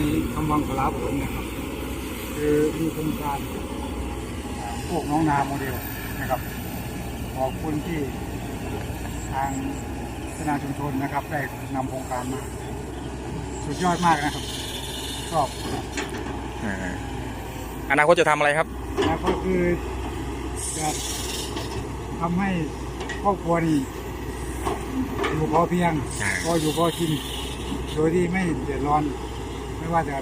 ลาผลนะครับ คือมีโครงการอ่าพวกน้องนาโมเดลนะครับ ขอบคุณที่ทางพัฒนาชุมชนนะครับ ได้นำโครงการมา สุดยอดมากนะครับชอบอ่าอนาคตจะทำอะไรครับ แล้วก็คือจะทำให้ครอบครัวนี่อยู่พอเพียงอ่าพออยู่พอกินโดยที่ไม่เดือดร้อน ไม่ว่าจะ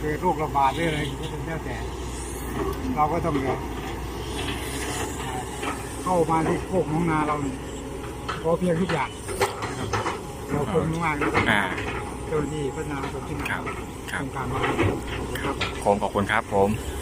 เกิดโรคระบาดหรืออะไรก็แล้วแต่ เราก็ต้องแบบอ่าเข้ามาที่โคกน้องนาเรานี่พอเพียงทุกอย่างนะครับเราคนมากๆนะครับอ่า เจ้าหน้าที่พัฒนาสังคมที่ครับนำครับ โครงการมาขอบคุณครับ ผมขอบคุณครับผม